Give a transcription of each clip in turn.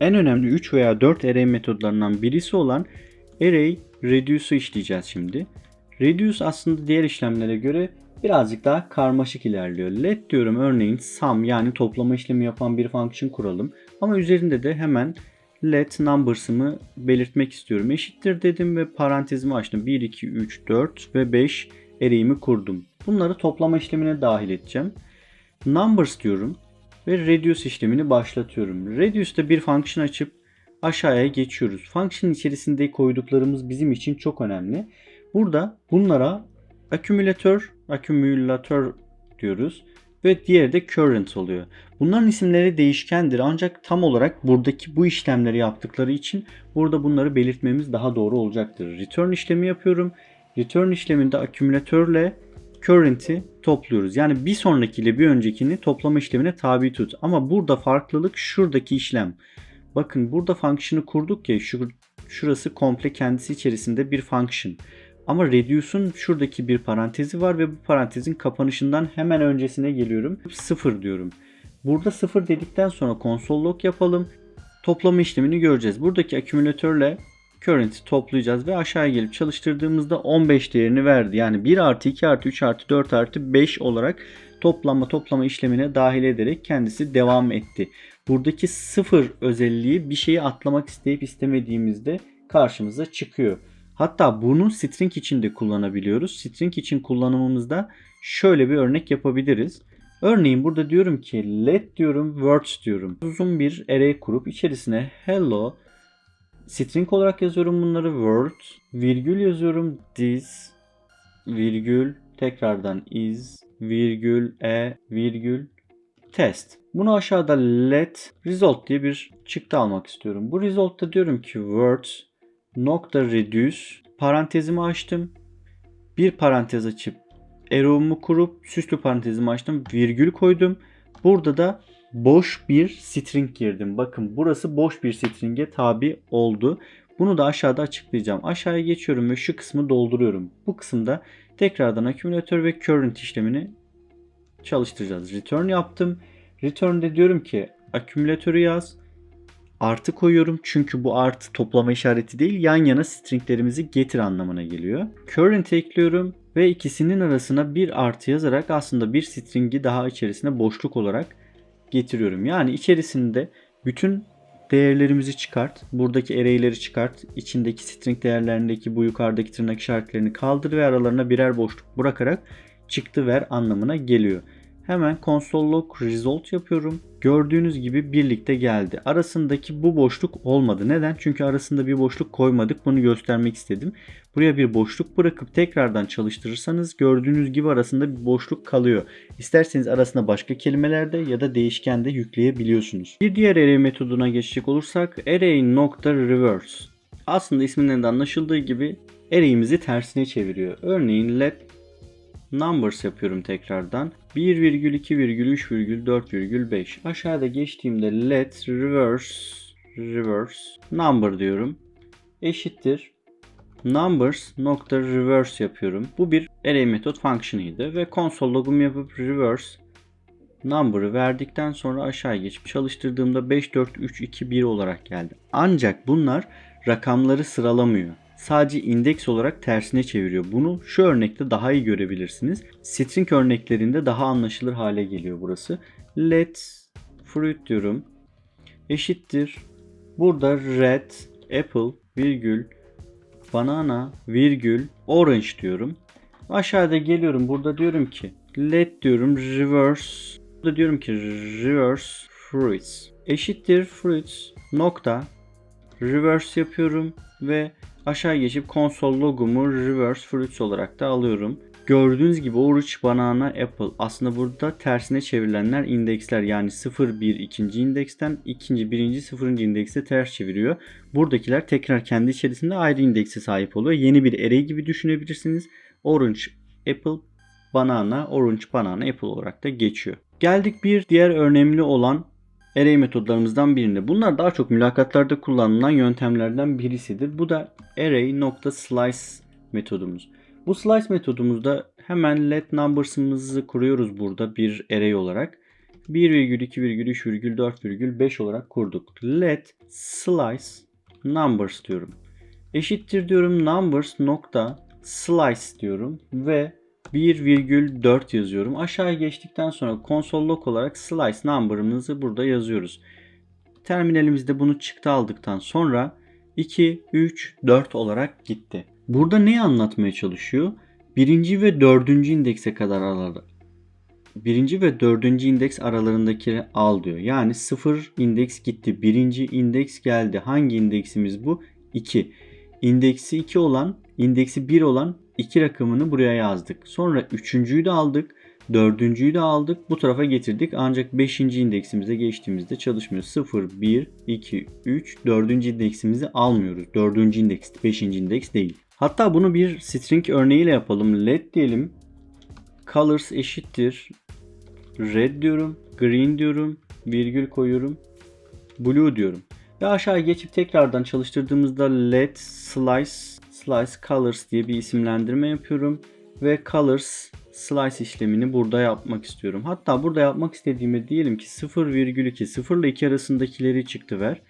en önemli 3 veya 4 array metodlarından birisi olan array reduce'u işleyeceğiz şimdi. Reduce aslında diğer işlemlere göre birazcık daha karmaşık ilerliyor. Let diyorum örneğin sum yani toplama işlemi yapan bir function kuralım. Ama üzerinde de hemen let numbers'ımı belirtmek istiyorum. Eşittir dedim ve parantezimi açtım. 1, 2, 3, 4 ve 5 array'imi kurdum. Bunları toplama işlemine dahil edeceğim. Numbers diyorum ve reduce işlemini başlatıyorum. Reduce'da bir function açıp aşağıya geçiyoruz. Function içerisinde koyduklarımız bizim için çok önemli. Burada bunlara accumulator, accumulator diyoruz ve diğeri de current oluyor. Bunların isimleri değişkendir ancak tam olarak buradaki bu işlemleri yaptıkları için burada bunları belirtmemiz daha doğru olacaktır. Return işlemi yapıyorum. Return işleminde accumulatörle current'i topluyoruz. Yani bir sonrakiyle bir öncekini toplama işlemine tabi tut. Ama burada farklılık şuradaki işlem. Bakın burada function'ı kurduk ya şu, şurası komple kendisi içerisinde bir function. Ama reduce'un şuradaki bir parantezi var ve bu parantezin kapanışından hemen öncesine geliyorum. 0 diyorum. Burada 0 dedikten sonra console log yapalım. Toplama işlemini göreceğiz. Buradaki accumulatörle current'i toplayacağız ve aşağıya gelip çalıştırdığımızda 15 değerini verdi. Yani 1 artı 2 artı 3 artı 4 artı 5 olarak toplanma toplama işlemine dahil ederek kendisi devam etti. Buradaki sıfır özelliği bir şeyi atlamak isteyip istemediğimizde karşımıza çıkıyor. Hatta bunu string için de kullanabiliyoruz. String için kullanımımızda şöyle bir örnek yapabiliriz. Örneğin burada diyorum ki let diyorum words diyorum. Uzun bir array kurup içerisine hello string olarak yazıyorum bunları word virgül yazıyorum this virgül tekrardan is virgül e virgül test. Bunu aşağıda let result diye bir çıktı almak istiyorum. Bu result'ta diyorum ki words nokta reduce parantezimi açtım. Bir parantez açıp arrow'umu kurup süslü parantezimi açtım. Virgül koydum. Burada da boş bir string girdim. Bakın burası boş bir string'e tabi oldu. Bunu da aşağıda açıklayacağım. Aşağıya geçiyorum ve şu kısmı dolduruyorum. Bu kısımda tekrardan accumulator ve current işlemini çalıştıracağız. Return yaptım. Return'de diyorum ki accumulatörü yaz. Artı koyuyorum çünkü bu artı toplama işareti değil yan yana stringlerimizi getir anlamına geliyor. Current ekliyorum ve ikisinin arasına bir artı yazarak aslında bir stringi daha içerisine boşluk olarak getiriyorum. Yani içerisinde bütün değerlerimizi çıkart. Buradaki array'leri çıkart. içindeki string değerlerindeki bu yukarıdaki tırnak işaretlerini kaldır ve aralarına birer boşluk bırakarak çıktı ver anlamına geliyor. Hemen console result yapıyorum. Gördüğünüz gibi birlikte geldi. Arasındaki bu boşluk olmadı. Neden? Çünkü arasında bir boşluk koymadık. Bunu göstermek istedim. Buraya bir boşluk bırakıp tekrardan çalıştırırsanız gördüğünüz gibi arasında bir boşluk kalıyor. İsterseniz arasına başka kelimelerde ya da değişkende yükleyebiliyorsunuz. Bir diğer array metoduna geçecek olursak array nokta reverse. Aslında isminden de anlaşıldığı gibi array'imizi tersine çeviriyor. Örneğin let numbers yapıyorum tekrardan. 1,2,3,4,5 aşağıda geçtiğimde let reverse reverse number diyorum. Eşittir numbers nokta reverse yapıyorum. Bu bir array method function'ıydı ve console logumu yapıp reverse number'ı verdikten sonra aşağı geçip çalıştırdığımda 5 4 3 2 1 olarak geldi. Ancak bunlar rakamları sıralamıyor sadece indeks olarak tersine çeviriyor. Bunu şu örnekte daha iyi görebilirsiniz. String örneklerinde daha anlaşılır hale geliyor burası. Let fruit diyorum. Eşittir. Burada red, apple, virgül, banana, virgül, orange diyorum. Aşağıda geliyorum. Burada diyorum ki let diyorum reverse. Burada diyorum ki reverse fruits. Eşittir fruits nokta reverse yapıyorum ve Aşağı geçip konsol logomu reverse fruits olarak da alıyorum. Gördüğünüz gibi orange, banana, apple. Aslında burada tersine çevrilenler indeksler. Yani 0, 1 ikinci indeksten ikinci, birinci, sıfırıncı indekse ters çeviriyor. Buradakiler tekrar kendi içerisinde ayrı indekse sahip oluyor. Yeni bir array gibi düşünebilirsiniz. Orange, apple, banana, orange, banana, apple olarak da geçiyor. Geldik bir diğer önemli olan array metodlarımızdan birinde. Bunlar daha çok mülakatlarda kullanılan yöntemlerden birisidir. Bu da array.slice metodumuz. Bu slice metodumuzda hemen let numbers'ımızı kuruyoruz burada bir array olarak. 1,2,3,4,5 olarak kurduk. Let slice numbers diyorum. Eşittir diyorum numbers nokta slice diyorum ve 1,4 yazıyorum. Aşağıya geçtikten sonra console log olarak slice number'ımızı burada yazıyoruz. Terminalimizde bunu çıktı aldıktan sonra 2, 3, 4 olarak gitti. Burada neyi anlatmaya çalışıyor? Birinci ve dördüncü indekse kadar aralı. Birinci ve dördüncü indeks aralarındaki al diyor. Yani sıfır indeks gitti. Birinci indeks geldi. Hangi indeksimiz bu? 2. İndeksi 2 olan, indeksi 1 olan 2 rakamını buraya yazdık. Sonra üçüncüyü de aldık. Dördüncüyü de aldık. Bu tarafa getirdik. Ancak 5. indeksimize geçtiğimizde çalışmıyor. 0, 1, 2, 3. 4. indeksimizi almıyoruz. 4. indeks, 5. indeks değil. Hatta bunu bir string örneğiyle yapalım. Let diyelim. Colors eşittir. Red diyorum. Green diyorum. Virgül koyuyorum. Blue diyorum. Ve aşağıya geçip tekrardan çalıştırdığımızda let slice slice colors diye bir isimlendirme yapıyorum. Ve colors slice işlemini burada yapmak istiyorum. Hatta burada yapmak istediğime diyelim ki 0,2 0 ile 2 arasındakileri çıktı ver.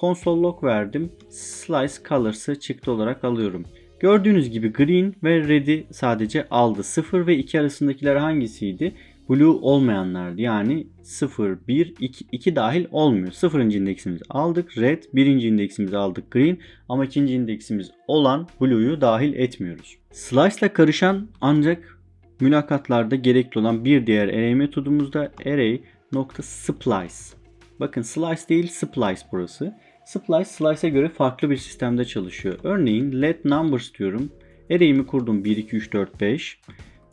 Console log verdim. Slice colors'ı çıktı olarak alıyorum. Gördüğünüz gibi green ve red'i sadece aldı. 0 ve 2 arasındakiler hangisiydi? Blue olmayanlardı. Yani 0, 1, 2, 2 dahil olmuyor. 0. indeksimizi aldık. Red. 1. indeksimizi aldık. Green. Ama 2. indeksimiz olan Blue'yu dahil etmiyoruz. Slice ile karışan ancak mülakatlarda gerekli olan bir diğer array metodumuzda array.splice. Bakın slice değil splice burası. Splice slice'e göre farklı bir sistemde çalışıyor. Örneğin let numbers diyorum. Array'imi kurdum 1, 2, 3, 4, 5.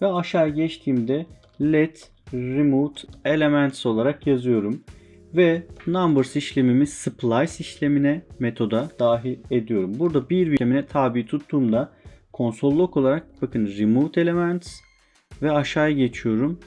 Ve aşağı geçtiğimde let remove elements olarak yazıyorum. Ve numbers işlemimi splice işlemine metoda dahil ediyorum. Burada bir işlemine tabi tuttuğumda console log olarak bakın remove elements ve aşağıya geçiyorum.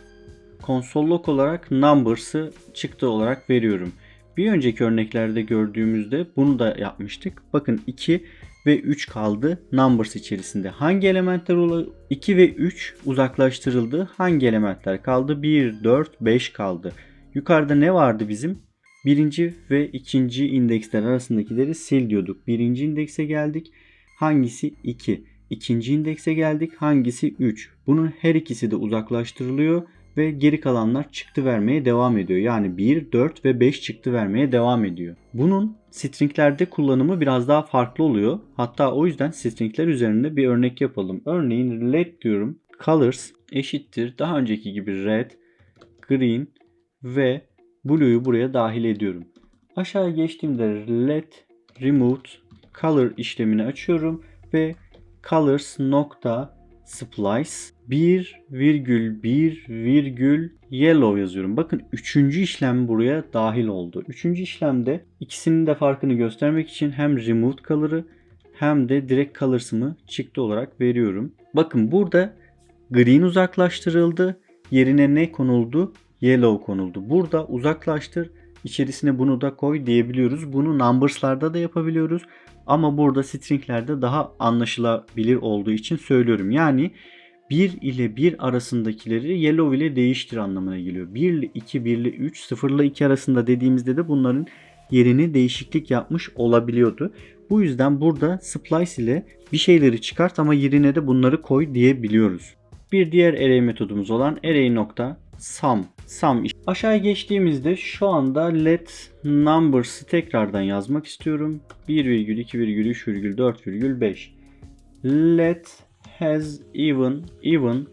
Console log olarak numbers'ı çıktı olarak veriyorum. Bir önceki örneklerde gördüğümüzde bunu da yapmıştık. Bakın 2 ve 3 kaldı numbers içerisinde. Hangi elementler 2 ve 3 uzaklaştırıldı. Hangi elementler kaldı? 1, 4, 5 kaldı. Yukarıda ne vardı bizim? Birinci ve ikinci indeksler arasındakileri sil diyorduk. Birinci indekse geldik. Hangisi 2? İkinci indekse geldik. Hangisi 3? Bunun her ikisi de uzaklaştırılıyor ve geri kalanlar çıktı vermeye devam ediyor. Yani 1, 4 ve 5 çıktı vermeye devam ediyor. Bunun stringlerde kullanımı biraz daha farklı oluyor. Hatta o yüzden stringler üzerinde bir örnek yapalım. Örneğin let diyorum. Colors eşittir. Daha önceki gibi red, green ve blue'yu buraya dahil ediyorum. Aşağı geçtiğimde let remove color işlemini açıyorum ve colors nokta splice 1 virgül 1 virgül yellow yazıyorum. Bakın üçüncü işlem buraya dahil oldu. Üçüncü işlemde ikisinin de farkını göstermek için hem removed color'ı hem de direkt colors'ımı çıktı olarak veriyorum. Bakın burada green uzaklaştırıldı. Yerine ne konuldu? Yellow konuldu. Burada uzaklaştır içerisine bunu da koy diyebiliyoruz. Bunu numbers'larda da yapabiliyoruz. Ama burada stringlerde daha anlaşılabilir olduğu için söylüyorum. Yani 1 ile 1 arasındakileri yellow ile değiştir anlamına geliyor. 1 ile 2, 1 ile 3, 0 ile 2 arasında dediğimizde de bunların yerini değişiklik yapmış olabiliyordu. Bu yüzden burada splice ile bir şeyleri çıkart ama yerine de bunları koy diyebiliyoruz. Bir diğer array metodumuz olan array nokta sum. Sum Aşağıya geçtiğimizde şu anda let numbers'ı tekrardan yazmak istiyorum. 1,2,3,4,5 Let has even even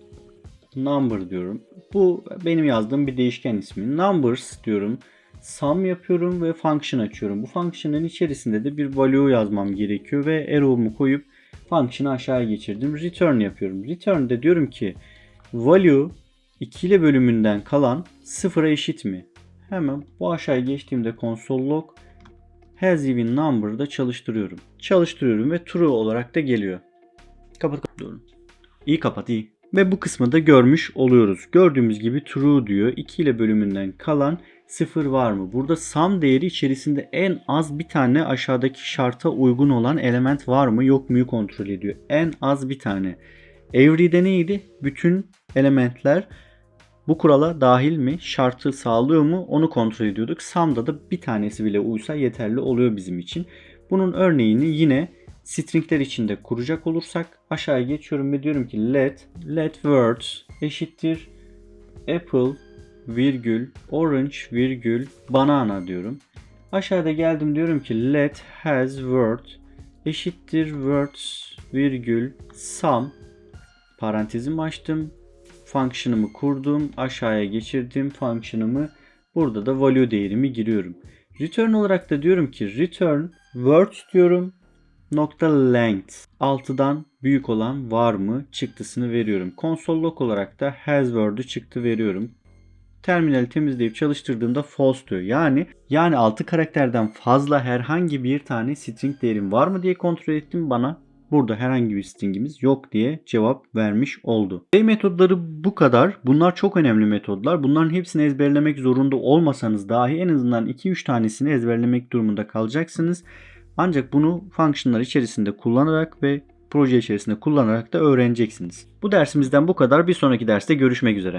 number diyorum. Bu benim yazdığım bir değişken ismi. Numbers diyorum. Sum yapıyorum ve function açıyorum. Bu function'ın içerisinde de bir value yazmam gerekiyor ve arrow'umu koyup function'ı aşağıya geçirdim. Return yapıyorum. Return'de diyorum ki value ikili bölümünden kalan sıfıra eşit mi? Hemen bu aşağıya geçtiğimde console log has even number'da çalıştırıyorum. Çalıştırıyorum ve true olarak da geliyor. Kapat kapatıyorum. İyi kapat iyi. Ve bu kısmı da görmüş oluyoruz. Gördüğümüz gibi true diyor. 2 ile bölümünden kalan 0 var mı? Burada sum değeri içerisinde en az bir tane aşağıdaki şarta uygun olan element var mı yok muyu kontrol ediyor. En az bir tane. Every'de neydi? Bütün elementler bu kurala dahil mi, şartı sağlıyor mu onu kontrol ediyorduk. Sum'da da bir tanesi bile uysa yeterli oluyor bizim için. Bunun örneğini yine stringler içinde kuracak olursak aşağıya geçiyorum ve diyorum ki let let words eşittir apple virgül orange virgül banana diyorum. Aşağıda geldim diyorum ki let has word eşittir words virgül sum parantezimi açtım. Function'ımı kurdum. Aşağıya geçirdim function'ımı. Burada da value değerimi giriyorum. Return olarak da diyorum ki return word diyorum. Nokta length. 6'dan büyük olan var mı çıktısını veriyorum. Console log olarak da has word'ü çıktı veriyorum. Terminali temizleyip çalıştırdığımda false diyor. Yani yani 6 karakterden fazla herhangi bir tane string değerim var mı diye kontrol ettim bana burada herhangi bir stringimiz yok diye cevap vermiş oldu. Array metodları bu kadar. Bunlar çok önemli metodlar. Bunların hepsini ezberlemek zorunda olmasanız dahi en azından 2-3 tanesini ezberlemek durumunda kalacaksınız. Ancak bunu functionlar içerisinde kullanarak ve proje içerisinde kullanarak da öğreneceksiniz. Bu dersimizden bu kadar. Bir sonraki derste görüşmek üzere.